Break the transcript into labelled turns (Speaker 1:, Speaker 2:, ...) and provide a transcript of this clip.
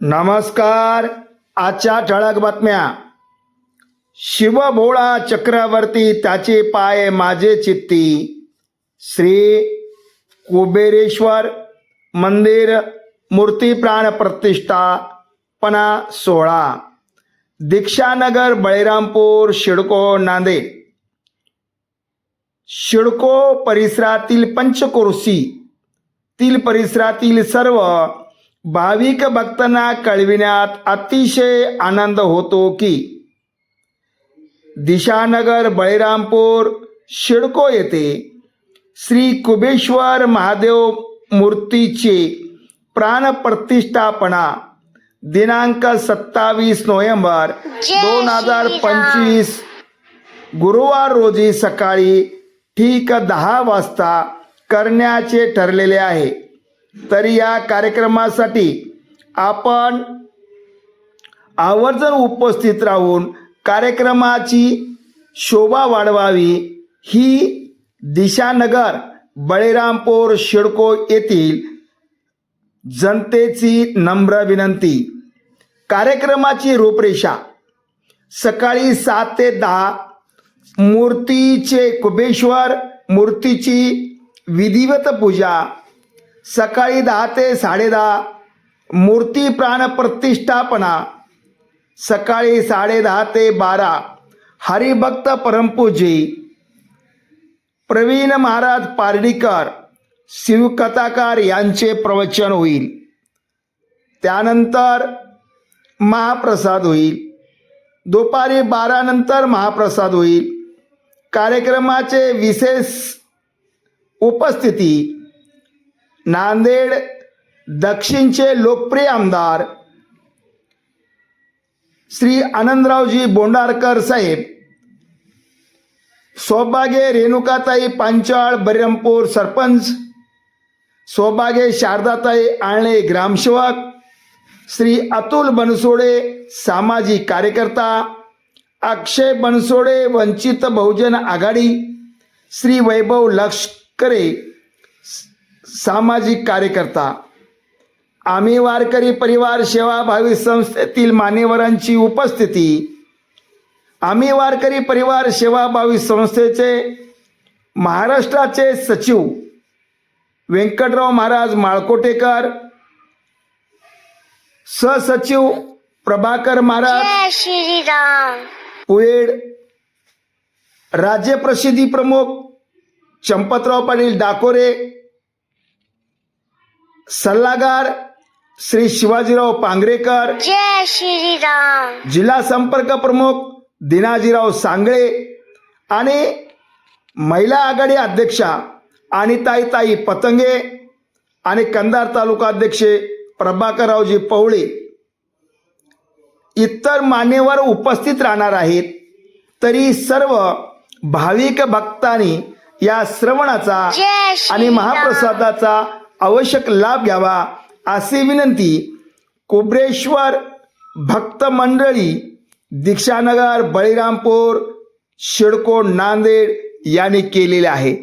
Speaker 1: नमस्कार. आजच्या ठळक बातम्या. शिवभोळा चक्रवर्ती त्याचे पाय माझे चित्ती. श्री कुबेरेश्वर मंदिर मूर्ती प्राण प्रतिष्ठापना सोहळा दीक्षानगर बळीरामपूर शिडको नांदेड शिडको परिसरातील पंचकोरसी तील परिसरातील सर्व भाविक भक्तांना कळविण्यात अतिशय आनंद होतो की दिशानगर बळीरामपूर शिडको येथे श्री कुबेश्वर महादेव मूर्तीचे प्राणप्रतिष्ठापना दिनांक सत्तावीस नोव्हेंबर दोन हजार पंचवीस. गुरुवार रोजी सकाळी ठीक दहा वाजता करण्याचे ठरलेले आहे. तर या कार्यक्रमासाठी आपण आवर्जून उपस्थित राहून कार्यक्रमाची शोभा वाढवावी. ही दिशानगर बळीरामपूर शिडको येथील जनतेची नम्र विनंती. कार्यक्रमाची रूपरेषा. सकाळी सात ते दहा मूर्तीचे कुबेश्वर मूर्तीची विधिवत पूजा. सकाळी दहा ते साडेदहा. मूर्ती प्राणप्रतिष्ठापना. सकाळी साडेदहा ते बारा. हरिभक्त परमपूजी. प्रवीण महाराज पारडीकर. शिवकथाकार यांचे प्रवचन होईल. त्यानंतर महाप्रसाद होईल. दुपारी बारानंतर महाप्रसाद होईल. कार्यक्रमाचे विशेष उपस्थिती नांदेड दक्षिणचे लोकप्रिय आमदार श्री आनंदरावजी बोंडारकर साहेब सौभाग्य रेणुकाताई पांचाळ बरिरमपूर सरपंच सौभाग्य शारदाताई आळणे ग्रामसेवक श्री अतुल बनसोडे सामाजिक कार्यकर्ता अक्षय बनसोडे वंचित बहुजन आघाडी श्री वैभव लष्करे सामाजिक कार्यकर्ता आम्ही वारकरी परिवार सेवा भावी संस्थेतील मान्यवरांची उपस्थिती आम्ही वारकरी परिवार सेवा भावी संस्थेचे महाराष्ट्राचे सचिव व्यंकटराव महाराज माळकोटेकर सहसचिव प्रभाकर महाराज पुयेड राज्य प्रसिद्धी प्रमुख चंपतराव पाटील डाकोरे सल्लागार श्री शिवाजीराव पांगरेकर.
Speaker 2: जय श्री राम
Speaker 1: जिल्हा संपर्क प्रमुख दिनाजीराव सांगळे आणि महिला आघाडी अध्यक्षा अनिताई ताई पतंगे आणि कंधार तालुका अध्यक्षे प्रभाकररावजी पवळे. इतर मान्यवर उपस्थित राहणार आहेत. तरी सर्व भाविक भक्तांनी या श्रवणाचा आणि महाप्रसादाचा आवश्यक लाभ घ्यावा अशी विनंती कुबरेश्वर भक्त मंडळी दीक्षानगर बळीरामपूर शिडको नांदेड यांनी केलेले आहे.